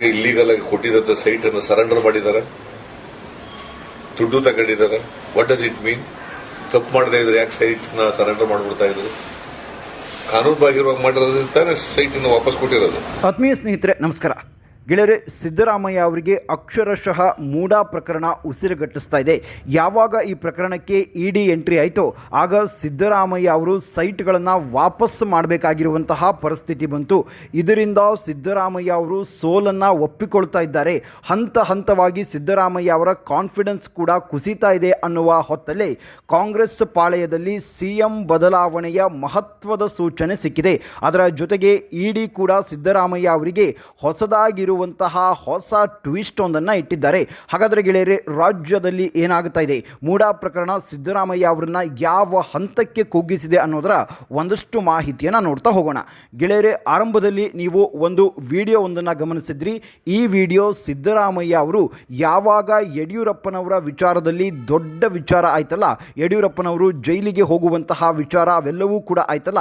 Illegal ಆಗಿ ಕೊಟ್ಟಿದ್ದಂತ site ಅನ್ನು surrender ಮಾಡಿದ್ದಾರೆ. ದುಡ್ಡು ತಗೊಂಡಿದ್ದಾರೆ. ವಾಟ್ ಡಸ್ ಇಟ್ ಮೀನ್ ತಪ್ಪು ಮಾಡದೇ ಇದ್ರೆ ಯಾಕೆ ಸೈಟ್ನ ಸರೆಂಡರ್ ಮಾಡ್ಬಿಡ್ತಾ ಇದ್ರು ಕಾನೂನು ಬಾಹಿರವಾಗಿ ಮಾಡಿರೋದ್ರಿಂದ ಸೈಟ್ ವಾಪಸ್ ಕೊಟ್ಟಿರೋದು. ಆತ್ಮೀಯ ಸ್ನೇಹಿತರೆ, ನಮಸ್ಕಾರ. ಗೆಳೆಯರೆ, ಸಿದ್ದರಾಮಯ್ಯ ಅವರಿಗೆ ಅಕ್ಷರಶಃ ಮೂಡ ಪ್ರಕರಣ ಉಸಿರುಗಟ್ಟಿಸ್ತಾ ಇದೆ. ಯಾವಾಗ ಈ ಪ್ರಕರಣಕ್ಕೆ ಇ ಡಿ ಎಂಟ್ರಿ ಆಯಿತು, ಆಗ ಸಿದ್ದರಾಮಯ್ಯ ಅವರು ಸೈಟ್ಗಳನ್ನು ವಾಪಸ್ ಮಾಡಬೇಕಾಗಿರುವಂತಹ ಪರಿಸ್ಥಿತಿ ಬಂತು. ಇದರಿಂದ ಸಿದ್ದರಾಮಯ್ಯ ಅವರು ಸೋಲನ್ನು ಒಪ್ಪಿಕೊಳ್ತಾ ಇದ್ದಾರೆ. ಹಂತ ಹಂತವಾಗಿ ಸಿದ್ದರಾಮಯ್ಯ ಅವರ ಕಾನ್ಫಿಡೆನ್ಸ್ ಕೂಡ ಕುಸಿತಾ ಇದೆ ಅನ್ನುವ ಹೊತ್ತಲ್ಲೇ ಕಾಂಗ್ರೆಸ್ ಪಾಳೆಯದಲ್ಲಿ ಸಿಎಂ ಬದಲಾವಣೆಯ ಮಹತ್ವದ ಸೂಚನೆ ಸಿಕ್ಕಿದೆ. ಅದರ ಜೊತೆಗೆ ಇಡಿ ಕೂಡ ಸಿದ್ದರಾಮಯ್ಯ ಅವರಿಗೆ ಹೊಸದಾಗಿರುವಂತಹ ಹೊಸ ಟ್ವಿಸ್ಟ್ ಒಂದನ್ನು ಇಟ್ಟಿದ್ದಾರೆ. ಹಾಗಾದರೆ ಗೆಳೆಯರೆ, ರಾಜ್ಯದಲ್ಲಿ ಏನಾಗುತ್ತಾ ಇದೆ? ಮೂಡಾ ಪ್ರಕರಣ ಸಿದ್ದರಾಮಯ್ಯ ಅವರನ್ನ ಯಾವ ಹಂತಕ್ಕೆ ಕುಗ್ಗಿಸಿದೆ ಅನ್ನೋದರ ಒಂದಷ್ಟು ಮಾಹಿತಿಯನ್ನು ನೋಡ್ತಾ ಹೋಗೋಣ. ಗೆಳೆಯರೆ, ಆರಂಭದಲ್ಲಿ ನೀವು ಒಂದು ವಿಡಿಯೋ ಒಂದನ್ನು ಗಮನಿಸಿದ್ರಿ. ಈ ವಿಡಿಯೋ ಸಿದ್ದರಾಮಯ್ಯ ಅವರು ಯಾವಾಗ ಯಡಿಯೂರಪ್ಪನವರ ವಿಚಾರದಲ್ಲಿ ದೊಡ್ಡ ವಿಚಾರ ಆಯ್ತಲ್ಲ, ಯಡಿಯೂರಪ್ಪನವರು ಜೈಲಿಗೆ ಹೋಗುವಂತಹ ವಿಚಾರ ಅವೆಲ್ಲವೂ ಕೂಡ ಆಯ್ತಲ್ಲ,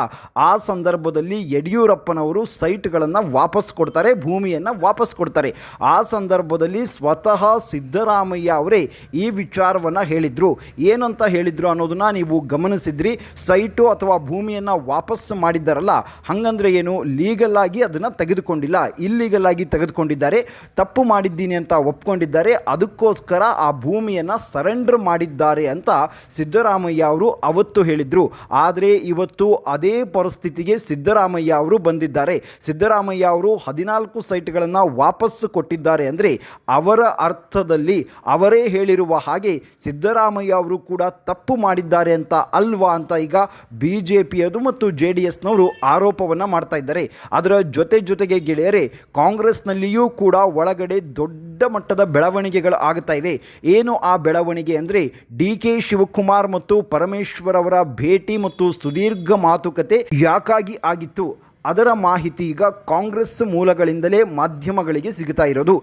ಆ ಸಂದರ್ಭದಲ್ಲಿ ಯಡಿಯೂರಪ್ಪನವರು ಸೈಟ್ಗಳನ್ನು ವಾಪಸ್ ಕೊಡ್ತಾರೆ, ಭೂಮಿಯನ್ನು ವಾಪಸ್ ಕೊಡ್ತಾರೆ. ಆ ಸಂದರ್ಭದಲ್ಲಿ ಸ್ವತಃ ಸಿದ್ದರಾಮಯ್ಯ ಅವರೇ ಈ ವಿಚಾರವನ್ನು ಹೇಳಿದರು. ಏನಂತ ಹೇಳಿದರು ಅನ್ನೋದನ್ನ ನೀವು ಗಮನಿಸಿದ್ರಿ. ಸೈಟು ಅಥವಾ ಭೂಮಿಯನ್ನು ವಾಪಸ್ ಮಾಡಿದ್ದಾರಲ್ಲ, ಹಂಗಂದ್ರೆ ಏನು? ಲೀಗಲ್ ಆಗಿ ಅದನ್ನು ತೆಗೆದುಕೊಂಡಿಲ್ಲ. ಇಲ್ಲೀಗಲ್ ಆಗಿ ತೆಗೆದುಕೊಂಡಿದ್ದಾರೆ. ತಪ್ಪು ಮಾಡಿದ್ದೀನಿ ಅಂತ ಒಪ್ಕೊಂಡಿದ್ದಾರೆ. ಅದಕ್ಕೋಸ್ಕರ ಆ ಭೂಮಿಯನ್ನು ಸರೆಂಡರ್ ಮಾಡಿದ್ದಾರೆ ಅಂತ ಸಿದ್ದರಾಮಯ್ಯ ಅವರು ಅವತ್ತು ಹೇಳಿದರು. ಆದರೆ ಇವತ್ತು ಅದೇ ಪರಿಸ್ಥಿತಿಗೆ ಸಿದ್ದರಾಮಯ್ಯ ಅವರು ಬಂದಿದ್ದಾರೆ. ಸಿದ್ದರಾಮಯ್ಯ ಅವರು ಹದಿನಾಲ್ಕು ಸೈಟ್ಗಳನ್ನು ವಾಪಸ್ ಕೊಟ್ಟಿದ್ದಾರೆ ಅಂದರೆ ಅವರ ಅರ್ಥದಲ್ಲಿ ಅವರೇ ಹೇಳಿರುವ ಹಾಗೆ ಸಿದ್ದರಾಮಯ್ಯ ಅವರು ಕೂಡ ತಪ್ಪು ಮಾಡಿದ್ದಾರೆ ಅಂತ ಅಲ್ವಾ ಅಂತ ಈಗ ಬಿ ಜೆ ಪಿಯದು ಮತ್ತು ಜೆ ಡಿ ಎಸ್ನವರು ಆರೋಪವನ್ನು ಮಾಡ್ತಾ ಇದ್ದಾರೆ. ಅದರ ಜೊತೆ ಜೊತೆಗೆ ಗೆಳೆಯರೆ, ಕಾಂಗ್ರೆಸ್ನಲ್ಲಿಯೂ ಕೂಡ ಒಳಗಡೆ ದೊಡ್ಡ ಮಟ್ಟದ ಬೆಳವಣಿಗೆಗಳು ಆಗ್ತಾ ಇವೆ. ಏನು ಆ ಬೆಳವಣಿಗೆ ಅಂದರೆ ಡಿ ಕೆ ಶಿವಕುಮಾರ್ ಮತ್ತು ಪರಮೇಶ್ವರ್ ಅವರ ಭೇಟಿ ಮತ್ತು ಸುದೀರ್ಘ ಮಾತುಕತೆ ಯಾಕಾಗಿ ಆಗಿತ್ತು? ಅದರ ಮಾಹಿತಿ ಈಗ ಕಾಂಗ್ರೆಸ್ ಮೂಲಗಳಿಂದಲೇ ಮಾಧ್ಯಮಗಳಿಗೆ ಸಿಗ್ತಾ ಇರೋದು.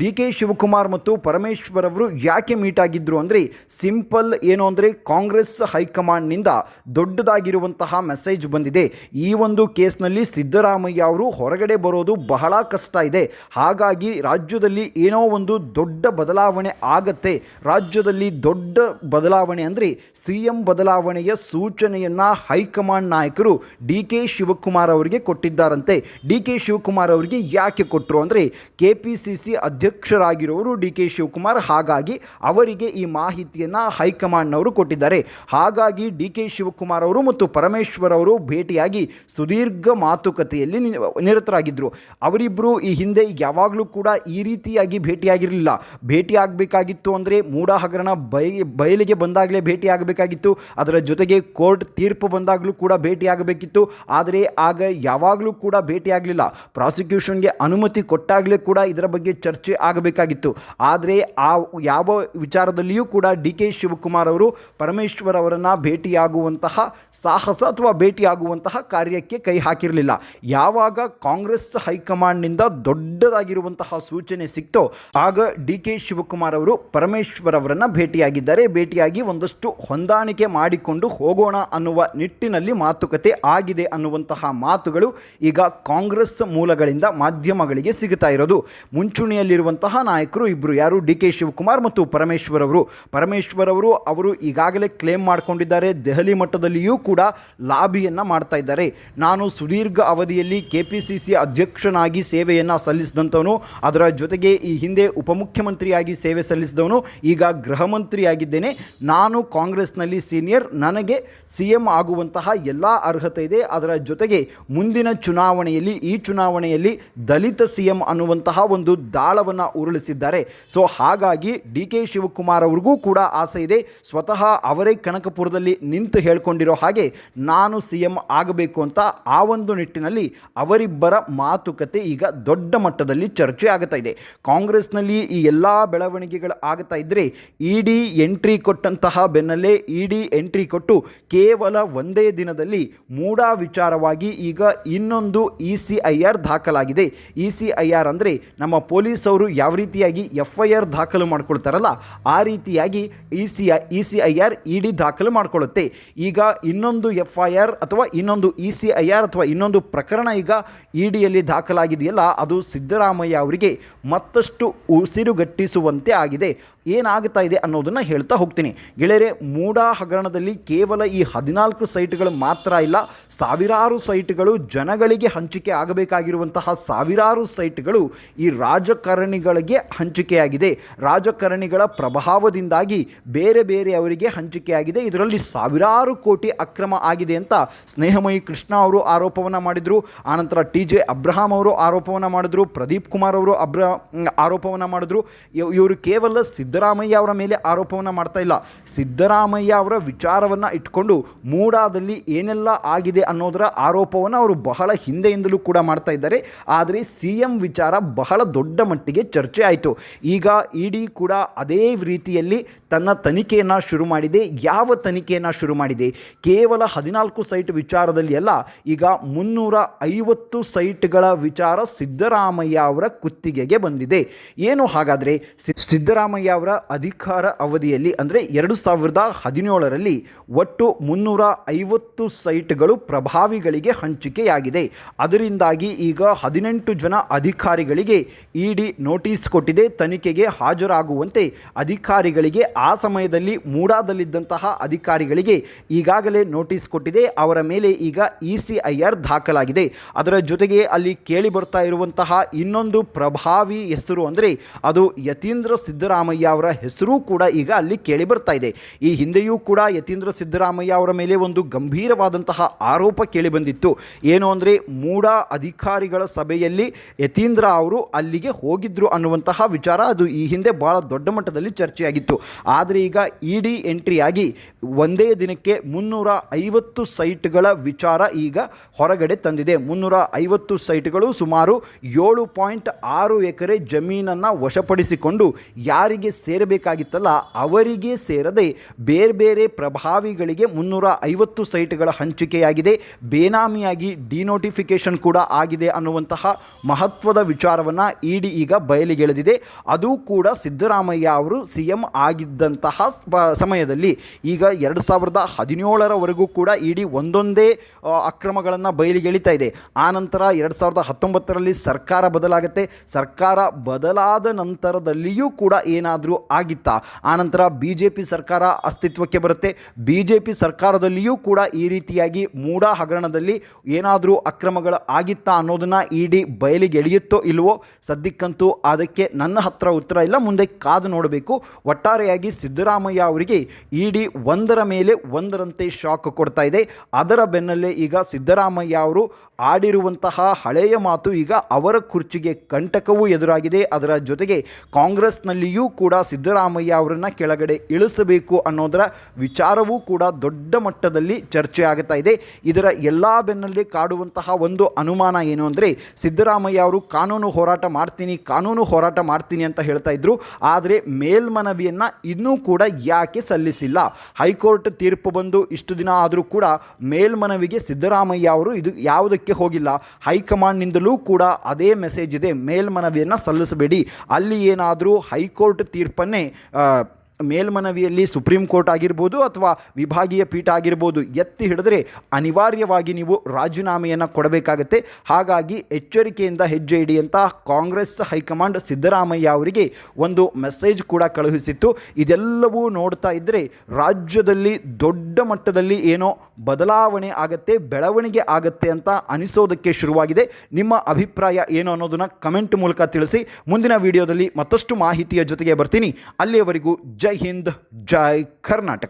ಡಿ ಕೆ ಶಿವಕುಮಾರ್ ಮತ್ತು ಪರಮೇಶ್ವರ್ ಅವರು ಯಾಕೆ ಮೀಟ್ ಆಗಿದ್ದರು ಅಂದರೆ ಸಿಂಪಲ್ ಏನು ಅಂದರೆ ಕಾಂಗ್ರೆಸ್ ಹೈಕಮಾಂಡ್ನಿಂದ ದೊಡ್ಡದಾಗಿರುವಂತಹ ಮೆಸೇಜ್ ಬಂದಿದೆ. ಈ ಒಂದು ಕೇಸ್ನಲ್ಲಿ ಸಿದ್ದರಾಮಯ್ಯ ಅವರು ಹೊರಗಡೆ ಬರೋದು ಬಹಳ ಕಷ್ಟ ಇದೆ. ಹಾಗಾಗಿ ರಾಜ್ಯದಲ್ಲಿ ಏನೋ ಒಂದು ದೊಡ್ಡ ಬದಲಾವಣೆ ಆಗತ್ತೆ. ರಾಜ್ಯದಲ್ಲಿ ದೊಡ್ಡ ಬದಲಾವಣೆ ಅಂದರೆ ಸಿ ಎಂ ಬದಲಾವಣೆಯ ಸೂಚನೆಯನ್ನು ಹೈಕಮಾಂಡ್ ನಾಯಕರು ಡಿ ಕೆ ಶಿವಕುಮಾರ್ ಅವರಿಗೆ ಕೊಟ್ಟಿದ್ದಾರಂತೆ. ಡಿ ಕೆ ಶಿವಕುಮಾರ್ ಅವರಿಗೆ ಯಾಕೆ ಕೊಟ್ಟರು ಅಂದರೆ ಕೆ ಪಿ ಸಿ ಸಿ ಅಧ್ಯಕ್ಷರಾಗಿರೋರು ಡಿ ಕೆ ಶಿವಕುಮಾರ್ ಹಾಗಾಗಿ ಅವರಿಗೆ ಈ ಮಾಹಿತಿಯನ್ನು ಹೈಕಮಾಂಡ್ನವರು ಕೊಟ್ಟಿದ್ದಾರೆ. ಹಾಗಾಗಿ ಡಿ ಕೆ ಶಿವಕುಮಾರ್ ಅವರು ಮತ್ತು ಪರಮೇಶ್ವರ್ ಅವರು ಭೇಟಿಯಾಗಿ ಸುದೀರ್ಘ ಮಾತುಕತೆಯಲ್ಲಿ ನಿರತರಾಗಿದ್ದರು ಅವರಿಬ್ಬರು ಈ ಹಿಂದೆ ಯಾವಾಗಲೂ ಕೂಡ ಈ ರೀತಿಯಾಗಿ ಭೇಟಿಯಾಗಿರಲಿಲ್ಲ. ಭೇಟಿಯಾಗಬೇಕಾಗಿತ್ತು ಅಂದರೆ ಮೂಡ ಹಗರಣ ಬೈ, ಬಯಲಿಗೆ ಬಂದಾಗಲೇ ಭೇಟಿಯಾಗಬೇಕಾಗಿತ್ತು. ಅದರ ಜೊತೆಗೆ ಕೋರ್ಟ್ ತೀರ್ಪು ಬಂದಾಗಲೂ ಕೂಡ ಭೇಟಿಯಾಗಬೇಕಿತ್ತು. ಆದರೆ ಆಗ ಯಾವಾಗಲೂ ಕೂಡ ಭೇಟಿಯಾಗಲಿಲ್ಲ. ಪ್ರಾಸಿಕ್ಯೂಷನ್ಗೆ ಅನುಮತಿ ಕೊಟ್ಟಾಗಲೇ ಕೂಡ ಇದರ ಬಗ್ಗೆ ಚರ್ಚೆ ಆಗಬೇಕಾಗಿತ್ತು. ಆದರೆ ಆ ಯಾವ ವಿಚಾರದಲ್ಲಿಯೂ ಕೂಡ ಡಿ ಕೆ ಶಿವಕುಮಾರ್ ಅವರು ಪರಮೇಶ್ವರ್ ಅವರನ್ನು ಭೇಟಿಯಾಗುವಂತಹ ಸಾಹಸ ಅಥವಾ ಭೇಟಿಯಾಗುವಂತಹ ಕಾರ್ಯಕ್ಕೆ ಕೈ ಹಾಕಿರಲಿಲ್ಲ. ಯಾವಾಗ ಕಾಂಗ್ರೆಸ್ ಹೈಕಮಾಂಡ್ನಿಂದ ದೊಡ್ಡದಾಗಿರುವಂತಹ ಸೂಚನೆ ಸಿಕ್ತೋ ಆಗ ಡಿ ಕೆ ಶಿವಕುಮಾರ್ ಅವರು ಪರಮೇಶ್ವರ್ ಅವರನ್ನು ಭೇಟಿಯಾಗಿದ್ದಾರೆ. ಭೇಟಿಯಾಗಿ ಒಂದಷ್ಟು ಹೊಂದಾಣಿಕೆ ಮಾಡಿಕೊಂಡು ಹೋಗೋಣ ಅನ್ನುವ ನಿಟ್ಟಿನಲ್ಲಿ ಮಾತುಕತೆ ಆಗಿದೆ ಅನ್ನುವಂತಹ ಮಾತುಗಳು ಈಗ ಕಾಂಗ್ರೆಸ್ ಮೂಲಗಳಿಂದ ಮಾಧ್ಯಮಗಳಿಗೆ ಸಿಗುತ್ತಾ ಇರೋದು. ಮುಂಚೂಣಿಯಲ್ಲಿರುವಂತಹ ನಾಯಕರು ಇಬ್ಬರು ಯಾರು? ಡಿ ಕೆ ಶಿವಕುಮಾರ್ ಮತ್ತು ಪರಮೇಶ್ವರ್ ಅವರು. ಪರಮೇಶ್ವರ್ ಅವರು ಅವರು ಈಗಾಗಲೇ ಕ್ಲೇಮ್ ಮಾಡಿಕೊಂಡಿದ್ದಾರೆ. ದೆಹಲಿ ಮಟ್ಟದಲ್ಲಿಯೂ ಕೂಡ ಲಾಬಿಯನ್ನು ಮಾಡ್ತಾ ಇದ್ದಾರೆ. ನಾನು ಸುದೀರ್ಘ ಅವಧಿಯಲ್ಲಿ ಕೆ ಪಿ ಸಿ ಸಿ ಅಧ್ಯಕ್ಷನಾಗಿ ಸೇವೆಯನ್ನು ಸಲ್ಲಿಸಿದಂಥವನು, ಅದರ ಜೊತೆಗೆ ಈ ಹಿಂದೆ ಉಪಮುಖ್ಯಮಂತ್ರಿಯಾಗಿ ಸೇವೆ ಸಲ್ಲಿಸಿದವನು, ಈಗ ಗೃಹ ಮಂತ್ರಿಯಾಗಿದ್ದೇನೆ ನಾನು ಕಾಂಗ್ರೆಸ್ನಲ್ಲಿ ಸೀನಿಯರ್, ನನಗೆ ಸಿ ಎಂ ಆಗುವಂತಹ ಎಲ್ಲ ಅರ್ಹತೆ ಇದೆ. ಅದರ ಜೊತೆಗೆ ಮುಂದಿನ ಚುನಾವಣೆಯಲ್ಲಿ, ಈ ಚುನಾವಣೆಯಲ್ಲಿ ದಲಿತ ಸಿ ಎಂ ಅನ್ನುವಂತಹ ಒಂದು ದಾಳವನ್ನು ಉರುಳಿಸಿದ್ದಾರೆ. ಸೊ, ಹಾಗಾಗಿ ಡಿ ಕೆ ಶಿವಕುಮಾರ್ ಅವ್ರಿಗೂ ಕೂಡ ಆಸೆ ಇದೆ. ಸ್ವತಃ ಅವರೇ ಕನಕಪುರದಲ್ಲಿ ನಿಂತು ಹೇಳ್ಕೊಂಡಿರೋ ಹಾಗೆ ನಾನು ಸಿ ಎಂ ಆಗಬೇಕು ಅಂತ ಆ ಒಂದು ನಿಟ್ಟಿನಲ್ಲಿ ಅವರಿಬ್ಬರ ಮಾತುಕತೆ ಈಗ ದೊಡ್ಡ ಮಟ್ಟದಲ್ಲಿ ಚರ್ಚೆ ಆಗ್ತಾ ಇದೆ. ಕಾಂಗ್ರೆಸ್ನಲ್ಲಿ ಈ ಎಲ್ಲ ಬೆಳವಣಿಗೆಗಳು ಆಗ್ತಾ ಇದ್ದರೆ ಇಡಿ ಎಂಟ್ರಿ ಕೊಟ್ಟಂತಹ ಬೆನ್ನಲ್ಲೇ ಇಡಿ ಎಂಟ್ರಿ ಕೊಟ್ಟು ಕೇವಲ ಒಂದೇ ದಿನದಲ್ಲಿ ಮೂಡಾ ವಿಚಾರವಾಗಿ ಈಗ ಇನ್ನೊಂದು ಇ ಸಿ ಐ ಆರ್ ದಾಖಲಾಗಿದೆ. ಇ ಸಿ ಐ ಆರ್ ಅಂದರೆ ನಮ್ಮ ಪೊಲೀಸವರು ಯಾವ ರೀತಿಯಾಗಿ ಎಫ್ ಐ ಆರ್ ದಾಖಲು ಮಾಡ್ಕೊಳ್ತಾರಲ್ಲ, ಆ ರೀತಿಯಾಗಿ E C E C I R E D ದಾಖಲು ಮಾಡಿಕೊಳ್ಳುತ್ತೆ. ಈಗ ಇನ್ನೊಂದು ಎಫ್ ಐ ಆರ್ ಅಥವಾ ಇನ್ನೊಂದು ಇ ಸಿ ಐ ಆರ್ ಅಥವಾ ಇನ್ನೊಂದು ಪ್ರಕರಣ ಈಗ ಇ ಡಿಯಲ್ಲಿ ದಾಖಲಾಗಿದೆಯಲ್ಲ, ಅದು ಸಿದ್ದರಾಮಯ್ಯ ಅವರಿಗೆ ಮತ್ತಷ್ಟು ಉಸಿರುಗಟ್ಟಿಸುವಂತೆ ಆಗಿದೆ. ಏನಾಗ್ತಾ ಇದೆ ಅನ್ನೋದನ್ನು ಹೇಳ್ತಾ ಹೋಗ್ತೀನಿ. ಗೆಳೆಯರೆ, ಮೂಡಾ ಹಗರಣದಲ್ಲಿ ಕೇವಲ ಈ ಹದಿನಾಲ್ಕು ಸೈಟ್ಗಳು ಮಾತ್ರ ಇಲ್ಲ, ಸಾವಿರಾರು ಸೈಟ್ಗಳು ಜನಗಳಿಗೆ ಹಂಚಿಕೆ ಆಗಬೇಕಾಗಿರುವಂತಹ ಸಾವಿರಾರು ಸೈಟ್ಗಳು ಈ ರಾಜಕಾರಣಿಗಳಿಗೆ ಹಂಚಿಕೆಯಾಗಿದೆ. ರಾಜಕಾರಣಿಗಳ ಪ್ರಭಾವದಿಂದಾಗಿ ಬೇರೆ ಬೇರೆ ಅವರಿಗೆ ಹಂಚಿಕೆಯಾಗಿದೆ. ಇದರಲ್ಲಿ ಸಾವಿರಾರು ಕೋಟಿ ಅಕ್ರಮ ಆಗಿದೆ ಅಂತ ಸ್ನೇಹಮಯಿ ಕೃಷ್ಣ ಅವರು ಆರೋಪವನ್ನು ಮಾಡಿದರು. ಆನಂತರ ಟಿ ಜೆ ಅಬ್ರಹಾಂ ಅವರು ಆರೋಪವನ್ನು ಮಾಡಿದ್ರು. ಪ್ರದೀಪ್ ಕುಮಾರ್ ಅವರು ಅಬ್ರ ಆರೋಪವನ್ನು ಮಾಡಿದ್ರು. ಇವ್- ಇವರು ಕೇವಲ ಸಿದ್ದರಾಮಯ್ಯ ಅವರ ಮೇಲೆ ಆರೋಪವನ್ನು ಮಾಡ್ತಾ ಇಲ್ಲ. ಸಿದ್ದರಾಮಯ್ಯ ಅವರ ವಿಚಾರವನ್ನು ಇಟ್ಕೊಂಡು ಮೂಡಾದಲ್ಲಿ ಏನೆಲ್ಲ ಆಗಿದೆ ಅನ್ನೋದರ ಆರೋಪವನ್ನು ಅವರು ಬಹಳ ಹಿಂದೆಯಿಂದಲೂ ಕೂಡ ಮಾಡ್ತಾ ಇದ್ದಾರೆ. ಆದರೆ ಸಿ ಎಂ ವಿಚಾರ ಬಹಳ ದೊಡ್ಡ ಮಟ್ಟಿಗೆ ಚರ್ಚೆ ಆಯಿತು. ಈಗ ಇಡಿ ಕೂಡ ಅದೇ ರೀತಿಯಲ್ಲಿ ತನ್ನ ತನಿಖೆಯನ್ನು ಶುರು ಮಾಡಿದೆ. ಯಾವ ತನಿಖೆಯನ್ನು ಶುರು ಮಾಡಿದೆ? ಕೇವಲ ಹದಿನಾಲ್ಕು ಸೈಟ್ ವಿಚಾರದಲ್ಲಿ ಅಲ್ಲ, ಈಗ ಮುನ್ನೂರ ಐವತ್ತು ಸೈಟ್ಗಳ ವಿಚಾರ ಸಿದ್ದರಾಮಯ್ಯ ಅವರ ಕುತ್ತಿಗೆಗೆ ಬಂದಿದೆ. ಏನು ಹಾಗಾದರೆ? ಸಿದ್ದರಾಮಯ್ಯ ಅವರ ಅಧಿಕಾರ ಅವಧಿಯಲ್ಲಿ, ಅಂದರೆ ಎರಡು ಸಾವಿರದ ಹದಿನೇಳರಲ್ಲಿ ಒಟ್ಟು ಮುನ್ನೂರ ಐವತ್ತು ಸೈಟ್ಗಳು ಪ್ರಭಾವಿಗಳಿಗೆ ಹಂಚಿಕೆಯಾಗಿದೆ. ಅದರಿಂದಾಗಿ ಈಗ ಹದಿನೆಂಟು ಜನ ಅಧಿಕಾರಿಗಳಿಗೆ ಇ ಡಿ ನೋಟಿಸ್ ಕೊಟ್ಟಿದೆ. ತನಿಖೆಗೆ ಹಾಜರಾಗುವಂತೆ ಅಧಿಕಾರಿಗಳಿಗೆ ಆ ಸಮಯದಲ್ಲಿ ಮೂಡಾದಲ್ಲಿದ್ದಂತಹ ಅಧಿಕಾರಿಗಳಿಗೆ ಈಗಾಗಲೇ ನೋಟಿಸ್ ಕೊಟ್ಟಿದೆ. ಅವರ ಮೇಲೆ ಈಗ ಇ ಸಿ ಐ ಆರ್ ದಾಖಲಾಗಿದೆ. ಅದರ ಜೊತೆಗೆ ಅಲ್ಲಿ ಕೇಳಿ ಬರ್ತಾ ಇರುವಂತಹ ಇನ್ನೊಂದು ಪ್ರಭಾವಿ ಹೆಸರು ಅಂದರೆ ಅದು ಯತೀಂದ್ರ ಸಿದ್ದರಾಮಯ್ಯ ಅವರ ಹೆಸರು ಕೂಡ ಈಗ ಅಲ್ಲಿ ಕೇಳಿ ಬರ್ತಾ ಇದೆ. ಈ ಹಿಂದೆಯೂ ಕೂಡ ಯತೀಂದ್ರ ಸಿದ್ದರಾಮಯ್ಯ ಅವರ ಮೇಲೆ ಒಂದು ಗಂಭೀರವಾದಂತಹ ಆರೋಪ ಕೇಳಿ ಬಂದಿತ್ತು. ಏನು ಅಂದರೆ ಮೂಡ ಅಧಿಕಾರಿಗಳ ಸಭೆಯಲ್ಲಿ ಯತೀಂದ್ರ ಅವರು ಅಲ್ಲಿಗೆ ಹೋಗಿದ್ರು ಅನ್ನುವಂತಹ ವಿಚಾರ ಅದು ಈ ಹಿಂದೆ ಬಹಳ ದೊಡ್ಡ ಮಟ್ಟದಲ್ಲಿ ಚರ್ಚೆಯಾಗಿತ್ತು. ಆದರೆ ಈಗ ಇ ಡಿ ಎಂಟ್ರಿಯಾಗಿ ಒಂದೇ ದಿನಕ್ಕೆ ಮುನ್ನೂರ ಐವತ್ತು ಸೈಟ್ಗಳ ವಿಚಾರ ಈಗ ಹೊರಗಡೆ ತಂದಿದೆ. ಮುನ್ನೂರ ಐವತ್ತು ಸೈಟ್ಗಳು ಸುಮಾರು ಏಳು ಪಾಯಿಂಟ್ ಆರು ಎಕರೆ ಜಮೀನನ್ನು ವಶಪಡಿಸಿಕೊಂಡು ಯಾರಿಗೆ ಸೇರಬೇಕಾಗಿತ್ತಲ್ಲ, ಅವರಿಗೆ ಸೇರದೆ ಬೇರೆ ಬೇರೆ ಪ್ರಭಾವಿಗಳಿಗೆ ಮುನ್ನೂರ ಐವತ್ತು ಸೈಟ್ಗಳ ಹಂಚಿಕೆಯಾಗಿದೆ. ಬೇನಾಮಿಯಾಗಿ ಡಿನೋಟಿಫಿಕೇಶನ್ ಕೂಡ ಆಗಿದೆ ಅನ್ನುವಂತಹ ಮಹತ್ವದ ವಿಚಾರವನ್ನು ಇಡಿ ಈಗ ಬಯಲಿಗೆಳೆದಿದೆ. ಅದು ಕೂಡ ಸಿದ್ದರಾಮಯ್ಯ ಅವರು ಸಿ ಎಂ ಆಗಿದ್ದಂತಹ ಸಮಯದಲ್ಲಿ ಈಗ ಎರಡು ಸಾವಿರದ ಹದಿನೇಳರವರೆಗೂ ಕೂಡ ಇಡಿ ಒಂದೊಂದೇ ಅಕ್ರಮಗಳನ್ನು ಬಯಲಿಗೆಳಿತಾ ಇದೆ. ಆನಂತರ ಎರಡು ಸಾವಿರದ ಹತ್ತೊಂಬತ್ತರಲ್ಲಿ ಸರ್ಕಾರ ಬದಲಾಗುತ್ತೆ. ಸರ್ಕಾರ ಬದಲಾದ ನಂತರದಲ್ಲಿಯೂ ಕೂಡ ಏನಾದರೂ ಆಗಿತ್ತಾ? ಆನಂತರ ಬಿ ಜೆ ಪಿ ಸರ್ಕಾರ ಅಸ್ತಿತ್ವಕ್ಕೆ ಬರುತ್ತೆ. ಬಿ ಜೆ ಪಿ ಸರ್ಕಾರದಲ್ಲಿಯೂ ಕೂಡ ಈ ರೀತಿಯಾಗಿ ಮೂಡ ಹಗರಣದಲ್ಲಿ ಏನಾದರೂ ಅಕ್ರಮಗಳು ಆಗಿತ್ತಾ ಅನ್ನೋದನ್ನು ಇ ಡಿ ಬಯಲಿಗೆ ಎಳೆಯುತ್ತೋ ಇಲ್ಲವೋ ಸದ್ಯಕ್ಕಂತೂ ಅದಕ್ಕೆ ನನ್ನ ಹತ್ರ ಉತ್ತರ ಇಲ್ಲ. ಮುಂದೆ ಕಾದು ನೋಡಬೇಕು. ಒಟ್ಟಾರೆಯಾಗಿ ಸಿದ್ದರಾಮಯ್ಯ ಅವರಿಗೆ ಇ ಒಂದರ ಮೇಲೆ ಒಂದರಂತೆ ಶಾಕ್ ಕೊಡ್ತಾ ಇದೆ. ಅದರ ಬೆನ್ನಲ್ಲೇ ಈಗ ಸಿದ್ದರಾಮಯ್ಯ ಅವರು ಆಡಿರುವಂತಹ ಹಳೆಯ ಮಾತು ಈಗ ಅವರ ಕುರ್ಚಿಗೆ ಕಂಟಕವೂ ಎದುರಾಗಿದೆ. ಅದರ ಜೊತೆಗೆ ಕಾಂಗ್ರೆಸ್ನಲ್ಲಿಯೂ ಕೂಡ ಸಿದ್ದರಾಮಯ್ಯ ಅವರನ್ನು ಕೆಳಗಡೆ ಇಳಿಸಬೇಕು ಅನ್ನೋದರ ವಿಚಾರವೂ ಕೂಡ ದೊಡ್ಡ ಮಟ್ಟದಲ್ಲಿ ಚರ್ಚೆ ಆಗುತ್ತಾ ಇದೆ. ಇದರ ಎಲ್ಲ ಬೆನ್ನಲ್ಲಿ ಕಾಡುವಂತಹ ಒಂದು ಅನುಮಾನ ಏನು ಅಂದರೆ, ಸಿದ್ದರಾಮಯ್ಯ ಅವರು ಕಾನೂನು ಹೋರಾಟ ಮಾಡ್ತೀನಿ, ಕಾನೂನು ಹೋರಾಟ ಮಾಡ್ತೀನಿ ಅಂತ ಹೇಳ್ತಾ ಇದ್ರು. ಆದರೆ ಮೇಲ್ಮನವಿಯನ್ನು ಇನ್ನೂ ಕೂಡ ಯಾಕೆ ಸಲ್ಲಿಸಿಲ್ಲ? ಹೈಕೋರ್ಟ್ ತೀರ್ಪು ಬಂದು ಇಷ್ಟು ದಿನ ಆದರೂ ಕೂಡ ಮೇಲ್ಮನವಿಗೆ ಸಿದ್ದರಾಮಯ್ಯ ಅವರು ಇದು ಯಾವುದಕ್ಕೆ ಹೋಗಿಲ್ಲ. ಹೈಕಮಾಂಡ್ನಿಂದಲೂ ಕೂಡ ಅದೇ ಮೆಸೇಜ್ ಇದೆ, ಮೇಲ್ಮನವಿಯನ್ನು ಸಲ್ಲಿಸಬೇಡಿ. ಅಲ್ಲಿ ಏನಾದರೂ ಹೈಕೋರ್ಟ್ ತೀರ್ಪನ್ನೇ ಆ, ಮೇಲ್ಮನವಿಯಲ್ಲಿ ಸುಪ್ರೀಂ ಕೋರ್ಟ್ ಆಗಿರ್ಬೋದು ಅಥವಾ ವಿಭಾಗೀಯ ಪೀಠ ಆಗಿರ್ಬೋದು ಎತ್ತಿ ಹಿಡಿದ್ರೆ ಅನಿವಾರ್ಯವಾಗಿ ನೀವು ರಾಜೀನಾಮೆಯನ್ನು ಕೊಡಬೇಕಾಗತ್ತೆ. ಹಾಗಾಗಿ ಎಚ್ಚರಿಕೆಯಿಂದ ಹೆಜ್ಜೆ ಇಡಿ ಅಂತ ಕಾಂಗ್ರೆಸ್ ಹೈಕಮಾಂಡ್ ಸಿದ್ದರಾಮಯ್ಯ ಅವರಿಗೆ ಒಂದು ಮೆಸೇಜ್ ಕೂಡ ಕಳುಹಿಸಿತ್ತು. ಇದೆಲ್ಲವೂ ನೋಡ್ತಾ ಇದ್ದರೆ ರಾಜ್ಯದಲ್ಲಿ ದೊಡ್ಡ ಮಟ್ಟದಲ್ಲಿ ಏನೋ ಬದಲಾವಣೆ ಆಗತ್ತೆ, ಬೆಳವಣಿಗೆ ಆಗತ್ತೆ ಅಂತ ಅನಿಸೋದಕ್ಕೆ ಶುರುವಾಗಿದೆ. ನಿಮ್ಮ ಅಭಿಪ್ರಾಯ ಏನು ಅನ್ನೋದನ್ನು ಕಮೆಂಟ್ ಮೂಲಕ ತಿಳಿಸಿ. ಮುಂದಿನ ವಿಡಿಯೋದಲ್ಲಿ ಮತ್ತಷ್ಟು ಮಾಹಿತಿಯ ಜೊತೆಗೆ ಬರ್ತೀನಿ. ಅಲ್ಲಿಯವರೆಗೂ ಜೈ ಹಿಂದ್ ಜೈ ಕರ್ನಾಟಕ